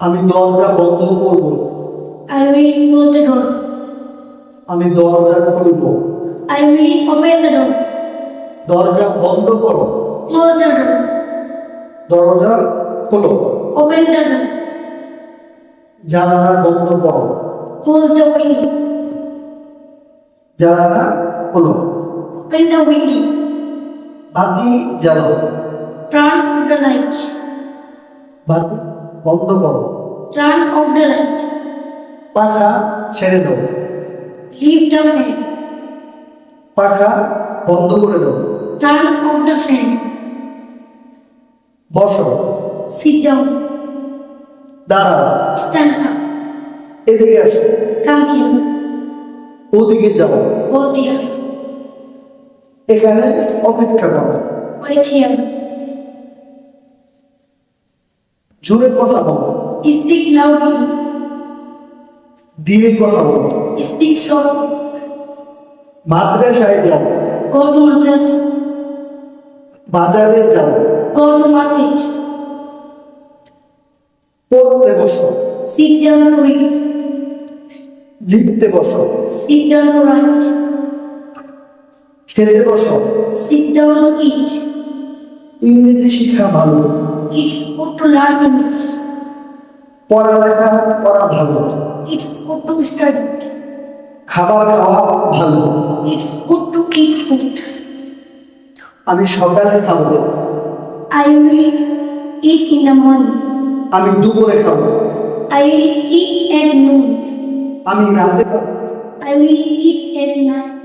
আমি দরজা বন্ধ করব। I will close the door আমি দরজা খুলব। I will open the door দরজা বন্ধ করো। ক্লোজ দ্য ডোর দরজা খোলো। ওপেন দ্য ডোর জানালা বন্ধ করো। ক্লোজ দ্য উইন্ডো জানালা খোলো। ওপেন দ্য উইন্ডো বাতি জ্বালো। টার্ন দ্য লাইট বাতি বন্ধ করো। টার্ন অফ দ্য লাইট পাখা ছেড়ে দাও। লিফট দ্য ফ্যান পাখা বন্ধ করে দাও। টার্ন অফ দ্য ফ্যান বসো। সিট ডাউন দাঁড়াও। স্ট্যান্ড আপ এদিকে আসো। কাম হিয়ার ওদিকে যাও। ও এখানে অপেক্ষা করো। ওয়েট হিয়ার জোরে কথা বলো। স্পিক লাউডলি ধীরে কথা বলো। স্পিক সরল মাদ্রাসায় যাও। গড় মাদ্রাসা বাজারে যাও। গড় মার্কেট পড়তে বসো। সিট ডাউন টু রিড লিখতে বসো। সিট ডাউন টু রাইট খেতে বসো। সিট ডাউন টু ইট ইংরেজি শিখা ভালো। It's good to learn English. পড়ালেখা করা ভালো It's good to study. খাবার খাওয়া ভালো It's good to eat food. আমি সকালে খাব I will eat in the morning. আমি দুপুরে খাব I will eat at noon. আমি রাতে খাব I will eat at night.